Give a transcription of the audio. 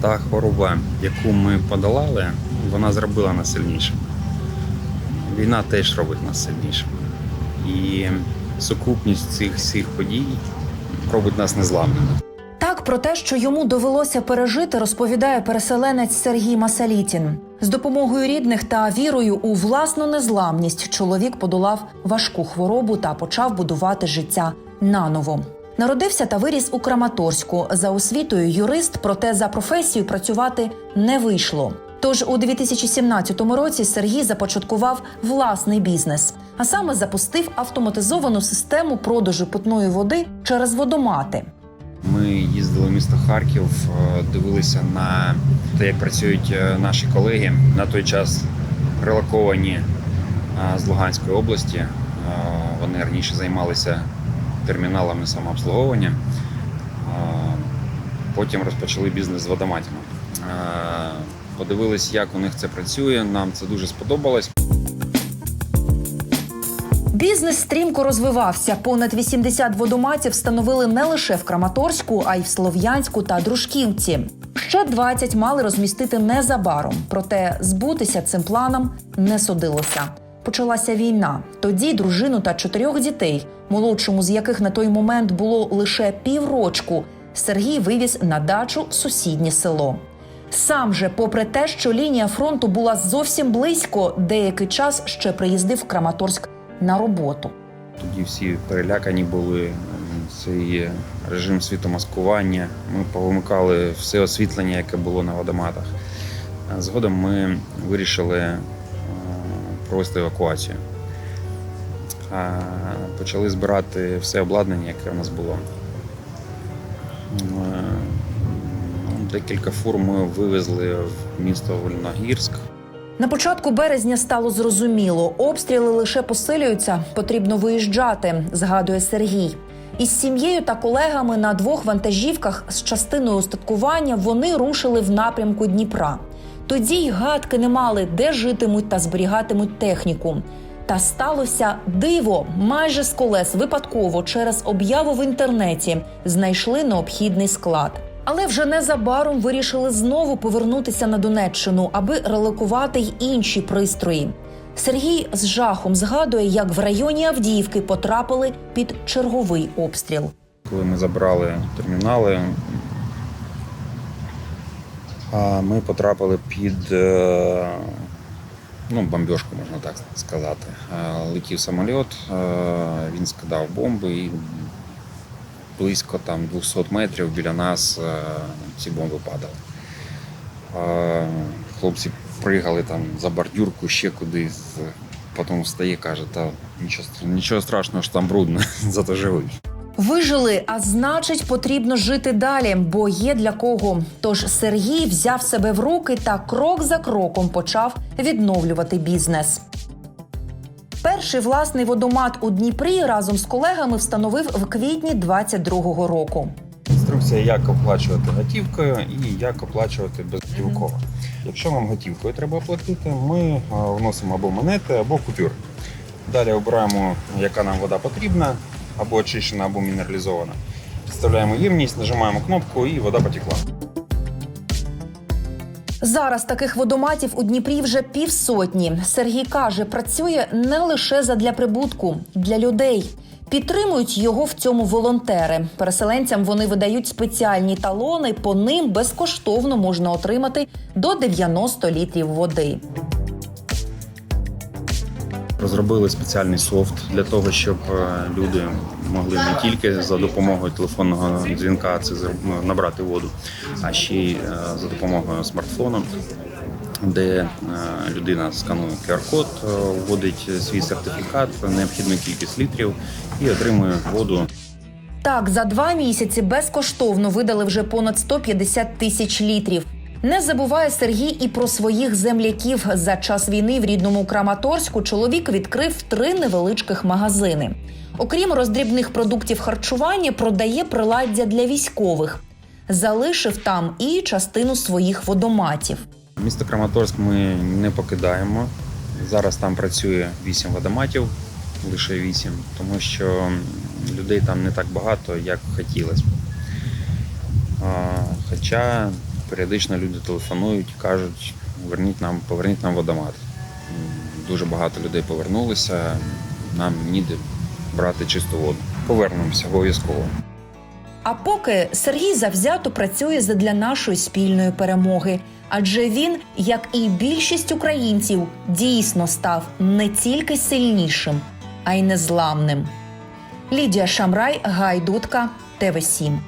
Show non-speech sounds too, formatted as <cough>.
Та хвороба, яку ми подолали, вона зробила нас сильнішими. Війна теж робить нас сильнішими. І сукупність цих всіх подій робить нас незламними. Так про те, що йому довелося пережити, розповідає переселенець Сергій Масалітін. З допомогою рідних та вірою у власну незламність чоловік подолав важку хворобу та почав будувати життя наново. Народився та виріс у Краматорську. За освітою юрист, проте за професією працювати не вийшло. Тож у 2017 році Сергій започаткував власний бізнес, а саме запустив автоматизовану систему продажу питної води через водомати. Ми їздили в місто Харків, е, дивилися на те, як працюють е, наші колеги на той час релоковані е, з Луганської області. Вони раніше займалися терміналами самообслуговування. Потім розпочали бізнес з водоматами. Подивились, як у них це працює. Нам це дуже сподобалось. Бізнес стрімко розвивався. Понад 80 водоматів встановили не лише в Краматорську, а й в Слов'янську та Дружківці. Ще 20 мали розмістити незабаром. Проте збутися цим планом не судилося. Почалася війна. Тоді дружину та чотирьох дітей, молодшому з яких на той момент було лише піврочку, Сергій вивіз на дачу в сусіднє село. Сам же, попри те, що лінія фронту була зовсім близько, деякий час ще приїздив в Краматорськ на роботу. Тоді всі перелякані були. м, Цей режим світомаскування. Ми повимикали все освітлення, яке було на водоматах. Згодом ми вирішили провести евакуацію. Почали збирати все обладнання, яке в нас було. Е, Декілька фур ми вивезли в місто Вольногірськ. На початку березня стало зрозуміло, обстріли лише посилюються, потрібно виїжджати, згадує Сергій. Із сім'єю та колегами на двох вантажівках з частиною устаткування вони рушили в напрямку Дніпра. Тоді й гадки не мали, де житимуть та зберігатимуть техніку. Та сталося диво. Майже з колес випадково через об'яву в інтернеті знайшли необхідний склад. Але вже незабаром вирішили знову повернутися на Донеччину, аби релокувати й інші пристрої. Сергій з жахом згадує, як в районі Авдіївки потрапили під черговий обстріл. Коли ми забрали термінали, ми потрапили під е, ну, бомбіжку, можна так сказати. Е, Летів самоліт, е, він скидав бомби і близько там 200 метрів біля нас ці бомби падали. Хлопці пригали там за бордюрку ще кудись. Потім встає, каже, та нічого, нічого страшного, що там брудно, <laughs> зато живий. Вижили, а значить, потрібно жити далі, бо є для кого. Тож Сергій взяв себе в руки та крок за кроком почав відновлювати бізнес. Перший власний водомат у Дніпрі разом з колегами встановив в квітні 22-го року. Інструкція, як оплачувати готівкою і як оплачувати безготівково. Якщо вам готівкою треба оплатити, ми вносимо або монети, або купюри. Далі обираємо, яка нам вода потрібна, або очищена, або мінералізована. Підставляємо ємність, нажимаємо кнопку і вода потекла. Зараз таких водоматів у Дніпрі вже півсотні. Сергій каже, працює не лише задля прибутку, для людей. Підтримують його в цьому волонтери. Переселенцям вони видають спеціальні талони. По ним безкоштовно можна отримати до 90 літрів води. Розробили спеціальний софт для того, щоб е, люди могли не тільки за допомогою телефонного дзвінка це ну, набрати воду, а ще й е, за допомогою смартфону, де е, людина сканує QR-код, вводить свій сертифікат, необхідну кількість літрів і отримує воду Так, за два місяці безкоштовно видали вже понад 150 тисяч літрів. Не забуває Сергій і про своїх земляків. За час війни в рідному Краматорську чоловік відкрив три невеличких магазини. Окрім роздрібних продуктів харчування, продає приладдя для військових. Залишив там і частину своїх водоматів. Місто Краматорськ ми не покидаємо. Зараз там працює 8 водоматів, лише 8, тому що людей там не так багато, як хотілося б. Хоча періодично люди телефонують, кажуть, верніть нам, поверніть нам водомат. Дуже багато людей повернулися. Нам ніде брати чисту воду. Повернемося обов'язково. А поки Сергій завзято працює задля нашої спільної перемоги, адже він, як і більшість українців, дійсно став не тільки сильнішим, а й незламним. Лідія Шамрай, Гайдутка, ТВ 7